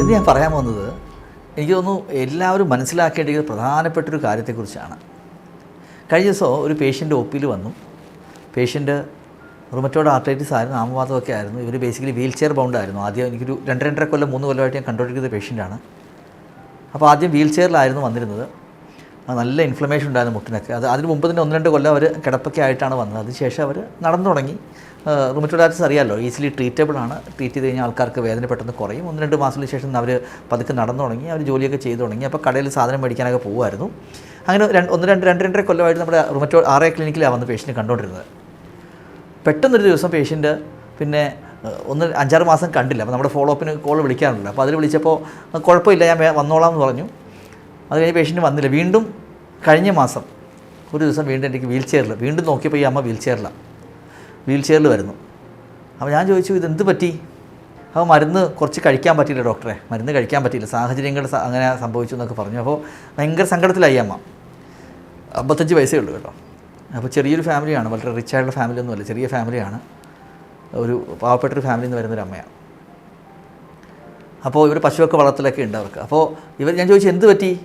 ഇത് ഞാൻ പറയാൻ പോകുന്നത് എനിക്ക് തോന്നുന്നു എല്ലാവരും മനസ്സിലാക്കേണ്ട പ്രധാനപ്പെട്ടൊരു കാര്യത്തെക്കുറിച്ചാണ്. കഴിഞ്ഞ ദിവസം ഒരു പേഷ്യന്റ് ഒ പിയിൽ വന്നു. പേഷ്യന്റ് റുമറ്റോഡ് ആർട്ടൈറ്റിസ് ആയിരുന്നു ആമവാദമൊക്കെ ആയിരുന്നു. ഇവർ ബേസിക്കലി വീൽ ചെയർ ബൗണ്ട് ആയിരുന്നു. ആദ്യം എനിക്കൊരു രണ്ട് രണ്ടര കൊല്ലം മൂന്ന് കൊല്ലമായിട്ട് ഞാൻ കണ്ടുകൊണ്ടിരിക്കുന്ന പേഷ്യന്റാണ് അപ്പോൾ ആദ്യം വീൽ ചെയറിലായിരുന്നു വന്നിരുന്നത് നല്ല ഇൻഫ്ലമേഷൻ ഉണ്ടായിരുന്നു മുട്ടിനൊക്കെ. അത് അതിന് മുമ്പ് തന്നെ ഒന്ന് രണ്ട് കൊല്ലം അവർ കിടപ്പൊക്കെ ആയിട്ടാണ് വന്നത്. അതിനുശേഷം അവർ നടന്നു തുടങ്ങി. റുമറ്റോഡാറ്റിസ് അറിയാമല്ലോ ഈസിലി ട്രീറ്റബിൾ ആണ്. ട്രീറ്റ് ചെയ്ത് കഴിഞ്ഞാൽ ആൾക്കാർക്ക് വേദന പെട്ടെന്ന് കുറയും. ഒന്ന് രണ്ട് മാസത്തിന് ശേഷം അവർ പതുക്കെ നടന്നു തുടങ്ങി അവർ ജോലിയൊക്കെ ചെയ്തു തുടങ്ങി. അപ്പോൾ കടയിൽ സാധനം മേടിക്കാനൊക്കെ പോകുമായിരുന്നു അങ്ങനെ രണ്ട് ഒന്ന് രണ്ട് രണ്ട് രണ്ടര കൊല്ലമായിട്ട് നമ്മുടെ റുമറ്റോ ആറേ ക്ലിനിക്കിലാണ് വന്ന് പേഷ്യന്റ് കണ്ടുകൊണ്ടിരുന്നത്. പെട്ടെന്നൊരു ദിവസം പേഷ്യന്റ് പിന്നെ ഒന്ന് അഞ്ചാറ് മാസം കണ്ടില്ല. അപ്പോൾ നമ്മുടെ ഫോളോ അപ്പിന് കോൾ വിളിക്കാറുണ്ട്. അപ്പോൾ അതിൽ വിളിച്ചപ്പോൾ കുഴപ്പമില്ല ഞാൻ വന്നോളാം എന്ന് പറഞ്ഞു. അത് കഴിഞ്ഞ് പേഷ്യന്റ് വന്നില്ല. വീണ്ടും കഴിഞ്ഞ മാസം ഒരു ദിവസം വീണ്ടും എനിക്ക് വീൽ ചെയറിൽ വീണ്ടും നോക്കിയപ്പോൾ ഈ അമ്മ വീൽ ചെയറിലാണ് വീൽ ചെയറിൽ വരുന്നു. അപ്പോൾ ഞാൻ ചോദിച്ചു ഇതെന്ത് പറ്റി? അപ്പോൾ മരുന്ന് കുറച്ച് കഴിക്കാൻ പറ്റിയില്ല ഡോക്ടറെ. മരുന്ന് കഴിക്കാൻ പറ്റിയില്ല. സാഹചര്യങ്ങൾ അങ്ങനെ സംഭവിച്ചു എന്നൊക്കെ പറഞ്ഞു. അപ്പോൾ ഭയങ്കര സങ്കടത്തിലായി അമ്മ. അമ്പത്തഞ്ച് വയസ്സേ ഉള്ളൂ കേട്ടോ. അപ്പോൾ ചെറിയൊരു ഫാമിലിയാണ്. വളരെ റിച്ച് ആയിട്ടുള്ള ഫാമിലി ഒന്നുമല്ല. ചെറിയ ഫാമിലിയാണ്. ഒരു പാവപ്പെട്ടൊരു ഫാമിലിയിൽ നിന്ന് വരുന്നൊരു അമ്മയാണ്. അപ്പോൾ ഇവർ പശുവൊക്കെ വളർത്തലൊക്കെ ഉണ്ട് അവർക്ക്. അപ്പോൾ ഇവർ ഞാൻ ചോദിച്ചു എന്ത് പറ്റി?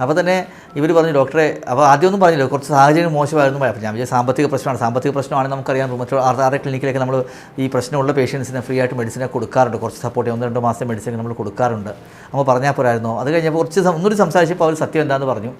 അപ്പോൾ തന്നെ ഇവർ പറഞ്ഞു ഡോക്ടറെ അപ്പോൾ ആദ്യമൊന്നും പറഞ്ഞില്ല കുറച്ച് സാഹചര്യം മോശമായിരുന്നു അപ്പോൾ ഞാൻ വിചാരിച്ച സാമ്പത്തിക പ്രശ്നമാണ്. സാമ്പത്തിക പ്രശ്നമാണെങ്കിൽ നമുക്കറിയാം. മറ്റു ആറ് ക്ലിനിക്കിലൊക്കെ നമ്മൾ ഈ പ്രശ്നമുള്ള പേഷ്യൻസിന് ഫ്രീ ആയിട്ട് മെഡിസിനെ കൊടുക്കാറുണ്ട്. കുറച്ച് സപ്പോർട്ട് ഒന്ന് രണ്ട് മാസം മെഡിസിൻ നമ്മൾ കൊടുക്കാറുണ്ട്. അപ്പോൾ പറഞ്ഞാൽ പോരായിരുന്നു. അത് കഴിഞ്ഞപ്പോൾ കുറച്ച് ഒന്നൊരു സംസാരിച്ചപ്പോൾ അവർ സത്യം എന്താണെന്ന് പറഞ്ഞു.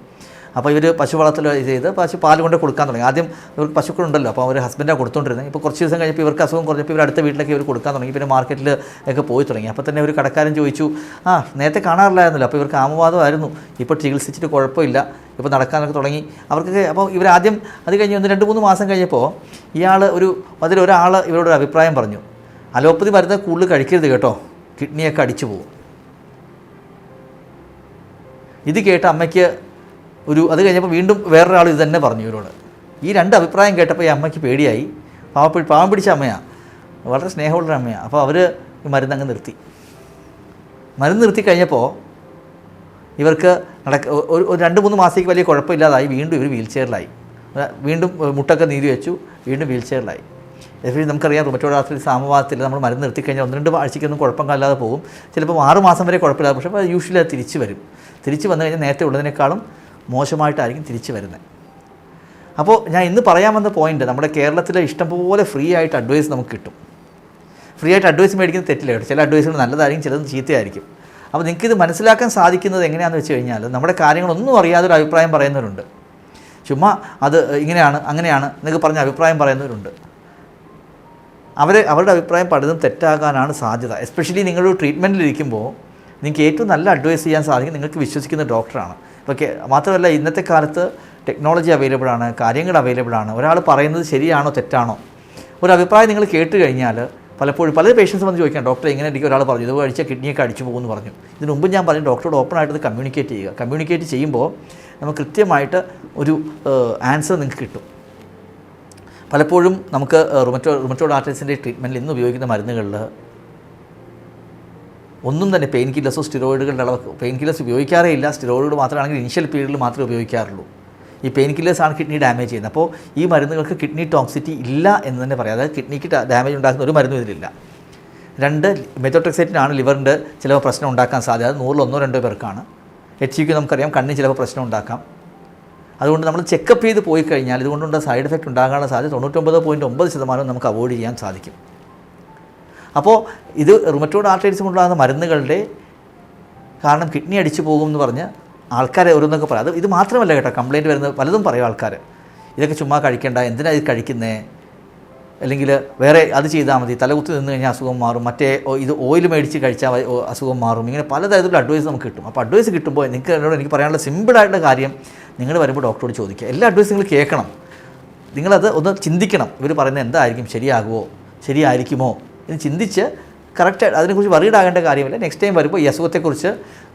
അപ്പോൾ ഇവർ പശു വളർത്തൽ ചെയ്ത് പശു പാൽ കൊണ്ട് കൊടുക്കാൻ തുടങ്ങി. ആദ്യം ഇവർക്ക് പശുക്കളുണ്ടല്ലോ അപ്പോൾ അവർ ഹസ്ബൻഡാണ് കൊടുത്തുകൊണ്ടിരുന്നത് ഇപ്പോൾ കുറച്ച് ദിവസം കഴിഞ്ഞപ്പോൾ ഇവർക്ക് അസുഖം കുറഞ്ഞപ്പോൾ ഇവർ അടുത്ത വീട്ടിലേക്ക് ഇവർ കൊടുക്കാൻ തുടങ്ങി. പിന്നെ മാർക്കറ്റിൽ ഒക്കെ പോയി തുടങ്ങി. അപ്പോൾ തന്നെ ഒരു കടക്കാരൻ ചോദിച്ചു ആ നേരത്തെ കാണാറില്ലായിരുന്നല്ലോ അപ്പോൾ ഇവർക്ക് ആമവാദമായിരുന്നു. ഇപ്പോൾ ചികിത്സിച്ചിട്ട് കുഴപ്പമില്ല. ഇപ്പോൾ നടക്കാനൊക്കെ തുടങ്ങി. അവർക്കൊക്കെ അപ്പോൾ ഇവരാദ്യം അത് കഴിഞ്ഞ് ഒന്ന് രണ്ട് മൂന്ന് മാസം കഴിഞ്ഞപ്പോൾ ഇയാൾ ഒരു അതിലൊരാൾ ഇവരോട് ഒരു അഭിപ്രായം പറഞ്ഞു. അലോപ്പതി മരുന്ന് കൂടുതൽ കഴിക്കരുത് കേട്ടോ കിഡ്നിയൊക്കെ അടിച്ചു പോകും. ഇത് കേട്ട് അമ്മയ്ക്ക് ഒരു അത് കഴിഞ്ഞപ്പോൾ വീണ്ടും വേറൊരാൾ ഇത് തന്നെ പറഞ്ഞു ഇവരോട്. ഈ രണ്ട് അഭിപ്രായം കേട്ടപ്പോൾ ഈ അമ്മയ്ക്ക് പേടിയായി. പാവപ്പി പാവം പിടിച്ച അമ്മയാണ് വളരെ സ്നേഹമുള്ള അമ്മയാണ് അപ്പോൾ അവർ മരുന്ന് അങ്ങ് നിർത്തി. മരുന്ന് നിർത്തി കഴിഞ്ഞപ്പോൾ ഇവർക്ക് നടക്ക ഒരു രണ്ട് മൂന്ന് മാസത്തേക്ക് വലിയ കുഴപ്പമില്ലാതായി. വീണ്ടും ഇവർ വീൽ ചെയറിലായി. വീണ്ടും മുട്ടൊക്കെ നീതി വെച്ചു. വീണ്ടും വീൽ ചെയറിലായി. എപ്പോഴും നമുക്കറിയാം റുമറ്റോഡ് ആർത്രൈറ്റിസ് സാമവാദത്തിൽ നമ്മൾ മരുന്ന് നിർത്തിക്കഴിഞ്ഞാൽ ഒന്ന് രണ്ട് ആഴ്ചയ്ക്കൊന്നും കുഴപ്പം കല്ലാതെ പോകും. ചിലപ്പോൾ ആറ് മാസം വരെ കുഴപ്പമില്ലാതെ പക്ഷേ യൂഷ്വലി അത് തിരിച്ച് വരും. തിരിച്ച് വന്നു കഴിഞ്ഞാൽ നേരത്തെ ഉള്ളതിനേക്കാളും മോശമായിട്ടായിരിക്കും തിരിച്ചു വരുന്നത്. അപ്പോൾ ഞാൻ ഇന്ന് പറയാൻ വന്ന പോയിന്റ് നമ്മുടെ കേരളത്തിലെ ഇഷ്ടംപോലെ ഫ്രീ ആയിട്ട് അഡ്വൈസ് നമുക്ക് കിട്ടും. ഫ്രീ ആയിട്ട് അഡ്വൈസ് മേടിക്കുന്നത് തെറ്റില്ല കേട്ടോ. ചില അഡ്വൈസുകൾ നല്ലതായിരിക്കും ചിലത് ചീത്തയായിരിക്കും. അപ്പോൾ നിങ്ങൾക്കിത് മനസ്സിലാക്കാൻ സാധിക്കുന്നത് എങ്ങനെയാണെന്ന് വെച്ച് കഴിഞ്ഞാൽ നമ്മുടെ കാര്യങ്ങളൊന്നും അറിയാതെ ഒരു അഭിപ്രായം പറയുന്നവരുണ്ട്. ചുമ്മാ അത് ഇങ്ങനെയാണ് അങ്ങനെയാണ് എന്നൊക്കെ പറഞ്ഞ അഭിപ്രായം പറയുന്നവരുണ്ട്. അവർ അവരുടെ അഭിപ്രായം പലതും തെറ്റാകാനാണ് സാധ്യത. എസ്പെഷ്യലി നിങ്ങളൊരു ട്രീറ്റ്മെന്റിലിരിക്കുമ്പോൾ നിങ്ങൾക്ക് ഏറ്റവും നല്ല അഡ്വൈസ് ചെയ്യാൻ സാധിക്കും നിങ്ങൾക്ക് വിശ്വസിക്കുന്ന ഡോക്ടറാണ് ഇപ്പോൾ കെ- മാത്രമല്ല ഇന്നത്തെ കാലത്ത് ടെക്നോളജി അവൈലബിൾ ആണ് കാര്യങ്ങൾ അവൈലബിൾ ആണ്. ഒരാൾ പറയുന്നത് ശരിയാണോ തെറ്റാണോ? ഒരു അഭിപ്രായം നിങ്ങൾ കേട്ട് കഴിഞ്ഞാൽ പലപ്പോഴും പല പേഷ്യൻസ് വന്ന് ചോദിക്കാം ഡോക്ടർ എങ്ങനെ എനിക്ക് ഒരാൾ പറഞ്ഞു ഇത് കഴിച്ച കിഡ്നിയൊക്കെ അടിച്ചു പോകുമെന്ന് പറഞ്ഞു. ഇതിന് മുമ്പ് ഞാൻ പറഞ്ഞു ഡോക്ടറോട് ഓപ്പൺ ആയിട്ട് കമ്മ്യൂണിക്കേറ്റ് ചെയ്യുക. കമ്മ്യൂണിക്കേറ്റ് ചെയ്യുമ്പോൾ നമുക്ക് കൃത്യമായിട്ട് ഒരു ആൻസർ നിങ്ങൾക്ക് കിട്ടും. പലപ്പോഴും നമുക്ക് റുമറ്റോ റുമറ്റോഡ് ആർട്ടൈസിന്റെ ട്രീറ്റ്മെന്റിൽ ഇന്ന് ഉപയോഗിക്കുന്ന മരുന്നുകളിൽ ഒന്നും തന്നെ പെയിൻ കില്ലേഴ്സോ സ്റ്റിറോയിഡുകളുടെ അളവ് പെയിൻ കില്ലേഴ്സ് ഉപയോഗിക്കാറേ ഇല്ല. സ്റ്റിറോയിഡ് മാത്രമാണെങ്കിൽ ഇനിഷ്യൽ പീരീഡിൽ മാത്രമേ ഉപയോഗിക്കാറുള്ളൂ. ഈ പെയിൻ കില്ലേഴ്സാണ് കിഡ്നി ഡാമേജ് ചെയ്യുന്നത്. അപ്പോൾ ഈ മരുന്നുകൾക്ക് കിഡ്നി ടോക്സിറ്റി ഇല്ല എന്ന് തന്നെ പറയാം. അതായത് കിഡ്നിക്ക് ഡാമേജ് ഉണ്ടാക്കുന്ന ഒരു മരുന്നും ഇതിലില്ല. രണ്ട് മെത്തോട്രിക്സൈറ്റിനാണ് ലിവറിന്റെ ചിലപ്പോൾ പ്രശ്നം ഉണ്ടാക്കാൻ സാധ്യത. ഒന്നോ രണ്ടോ പേർക്കാണ്. എച്ച് യുക്ക് നമുക്കറിയാം. കണ്ണിന് ചിലപ്പോൾ പ്രശ്നം ഉണ്ടാക്കാം. അതുകൊണ്ട് നമ്മൾ ചെക്കപ്പ് ചെയ്ത് പോയി കഴിഞ്ഞാൽ ഇതുകൊണ്ടുള്ള സൈഡ് എഫക്റ്റ് ഉണ്ടാകാനുള്ള സാധ്യത തൊണ്ണൂറ്റൊമ്പത് പോയിന്റ് ഒമ്പത് ശതമാനം നമുക്ക് അവോയ്ഡ് ചെയ്യാൻ സാധിക്കും. അപ്പോൾ ഇത് റുമറ്റോഡ് ആർട്ടൈറ്റിസ് കൊണ്ടുള്ള മരുന്നുകളുടെ കാരണം കിഡ്നി അടിച്ചു പോകും എന്ന് പറഞ്ഞ് ആൾക്കാരെ ഓരോന്നൊക്കെ പറയാം. അത് ഇത് മാത്രമല്ല കേട്ടോ കംപ്ലയിന്റ് വരുന്നത്. പലതും പറയും ആൾക്കാർ ഇതൊക്കെ ചുമ്മാ കഴിക്കേണ്ട എന്തിനാണ് ഇത് കഴിക്കുന്നേ? അല്ലെങ്കിൽ വേറെ അത് ചെയ്താൽ മതി. തലകുത്തി നിന്ന് കഴിഞ്ഞാൽ അസുഖം മാറും. മറ്റേ ഇത് ഓയിൽ മേടിച്ച് കഴിച്ചാൽ അസുഖം മാറും. ഇങ്ങനെ പലതരത്തിലുള്ള അഡ്വൈസ് നമുക്ക് കിട്ടും. അപ്പോൾ അഡ്വൈസ് കിട്ടുമ്പോൾ നിങ്ങൾക്ക് എന്നോട് എനിക്ക് പറയാനുള്ള സിമ്പിളായിട്ടുള്ള കാര്യം നിങ്ങൾ വരുമ്പോൾ ഡോക്ടറോട് ചോദിക്കുക. എല്ലാ അഡ്വൈസും നിങ്ങൾ കേൾക്കണം. നിങ്ങളത് ഒന്ന് ചിന്തിക്കണം. ഇവർ പറയുന്നത് എന്തായിരിക്കും? ശരിയാകുമോ? ശരിയായിരിക്കുമോ? എന്ന് ചിന്തിച്ച് കറക്റ്റ് അതിനെക്കുറിച്ച് ആകേണ്ട കാര്യമില്ല. നെക്സ്റ്റ് ടൈം വരുമ്പോൾ ഈ അസുഖത്തെക്കുറിച്ച്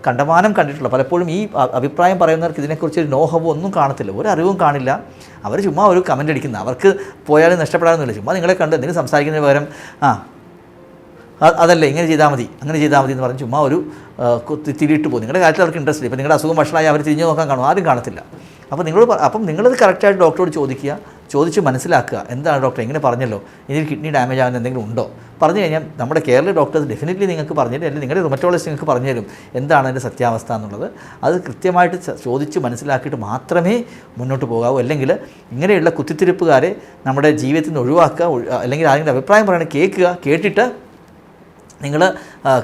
കണ്ടമാനം കണ്ടിട്ടുള്ള പലപ്പോഴും ഈ അഭിപ്രായം പറയുന്നവർക്ക് ഇതിനെക്കുറിച്ച് ഒരു നോഹവോ ഒന്നും കാണത്തില്ല. ഒരു അറിവും കാണില്ല. അവർ ചുമ്മാ ഒരു കമന്റ് അടിക്കുന്ന. അവർക്ക് പോയാലും നഷ്ടപ്പെടാനൊന്നുമില്ല ചുമ്മാ നിങ്ങളെ കണ്ട് എന്തെങ്കിലും സംസാരിക്കുന്നതിന് പകരം ആ അതല്ല ഇങ്ങനെ ചെയ്താൽ മതി അങ്ങനെ ചെയ്താൽ മതി എന്ന് പറഞ്ഞ് ചുമ്മാ ഒരു തിരിയിട്ട് പോകും. നിങ്ങളുടെ കാര്യത്തിൽ അവർക്ക് ഇൻട്രസ്റ്റ് ഇല്ല. ഇപ്പോൾ നിങ്ങളുടെ അസുഖം ഭക്ഷണമായി അവർ തിരിഞ്ഞു നോക്കാൻ കാണും. ആരും കാണത്തില്ല. അപ്പോൾ നിങ്ങൾ അപ്പം നിങ്ങളത് കറക്റ്റായിട്ട് ഡോക്ടറോട് ചോദിക്കുക. ചോദിച്ച് മനസ്സിലാക്കുക. എന്താണ് ഡോക്ടർ? എങ്ങനെ പറഞ്ഞല്ലോ ഇതിൽ കിഡ്നി ഡാമേജ് ആകുന്ന എന്തെങ്കിലും ഉണ്ടോ? പറഞ്ഞു കഴിഞ്ഞാൽ നമ്മുടെ കേരള ഡോക്ടേഴ്സ് ഡെഫിനറ്റ്ലി നിങ്ങൾക്ക് പറഞ്ഞു തരും. അല്ലെങ്കിൽ നിങ്ങളുടെ റൊമറ്റോളജി നിങ്ങൾക്ക് പറഞ്ഞു തരും. എന്താണ് അതിന്റെ സത്യാവസ്ഥ എന്നുള്ളത്. അത് കൃത്യമായിട്ട് ചോദിച്ച് മനസ്സിലാക്കിയിട്ട് മാത്രമേ മുന്നോട്ട് പോകാവൂ. അല്ലെങ്കിൽ ഇങ്ങനെയുള്ള കുത്തിത്തിരിപ്പുകാരെ നമ്മുടെ ജീവിതത്തിൽ നിന്ന് ഒഴിവാക്കുക അല്ലെങ്കിൽ ആരെങ്കിലും അഭിപ്രായം പറയണത് കേൾക്കുക കേട്ടിട്ട് നിങ്ങൾ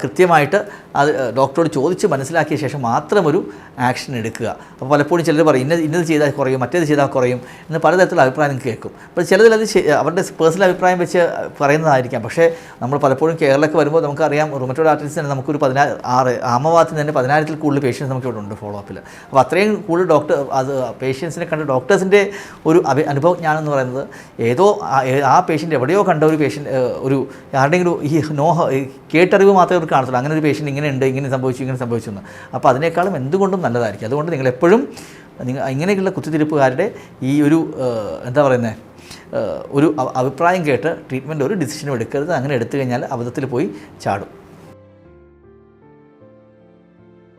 കൃത്യമായിട്ട് അത് ഡോക്ടറോട് ചോദിച്ച് മനസ്സിലാക്കിയ ശേഷം മാത്രം ഒരു ആക്ഷൻ എടുക്കുക. അപ്പോൾ പലപ്പോഴും ചിലർ പറയും ഇന്നത് ഇന്നത് ചെയ്താൽ കുറയും മറ്റേത് ചെയ്താൽ കുറയും എന്ന് പലതരത്തിലുള്ള അഭിപ്രായം കേൾക്കും. അപ്പോൾ ചിലതിൽ അത് അവരുടെ പേഴ്സണൽ അഭിപ്രായം വെച്ച് പറയുന്നതായിരിക്കാം. പക്ഷേ നമ്മൾ പലപ്പോഴും കേരളത്തിൽ വരുമ്പോൾ നമുക്കറിയാം റൂമറ്റോഡ് ആർട്ടിസ്റ്റ് തന്നെ നമുക്കൊരു പതിനാ ആറ് ആമവാദത്തിൽ തന്നെ പതിനായിരത്തിൽ കൂടുതൽ പേഷ്യൻസ് നമുക്ക് ഇവിടെ ഉണ്ട് ഫോളോ അപ്പിൽ അപ്പോൾ അത്രയും കൂടുതൽ ഡോക്ടർ അത് പേഷ്യൻസിനെ കണ്ട ഡോക്ടേഴ്സിന്റെ ഒരു അഭി അനുഭവജ്ഞാനം എന്ന് പറയുന്നത് ഏതോ ആ- പേഷ്യന്റ് എവിടെയോ കണ്ട ഒരു പേഷ്യന്റ് ഒരു ആരുടെയെങ്കിലും ഈ ഈ കേട്ടറിവ് മാത്രമേ അവർക്ക് കാണത്തുള്ളൂ. അങ്ങനെ ഒരു പേഷ്യന്റ് ഇങ്ങനെ ഉണ്ട് ഇങ്ങനെ സംഭവിച്ചു ഇങ്ങനെ സംഭവിച്ചു എന്ന്. അപ്പോൾ അതിനേക്കാളും എന്തുകൊണ്ടും നല്ലതായിരിക്കും. അതുകൊണ്ട് നിങ്ങൾ എപ്പോഴും നിങ്ങൾ ഇങ്ങനെയുള്ള കുത്തിത്തിരിപ്പുകാരുടെ ഈ ഒരു എന്താ പറയുന്നത് ഒരു അഭിപ്രായം കേട്ട് ട്രീറ്റ്മെന്റ് ഒരു ഡിസിഷനും എടുക്കരുത്. അങ്ങനെ എടുത്തു കഴിഞ്ഞാൽ അബദ്ധത്തിൽ പോയി ചാടും.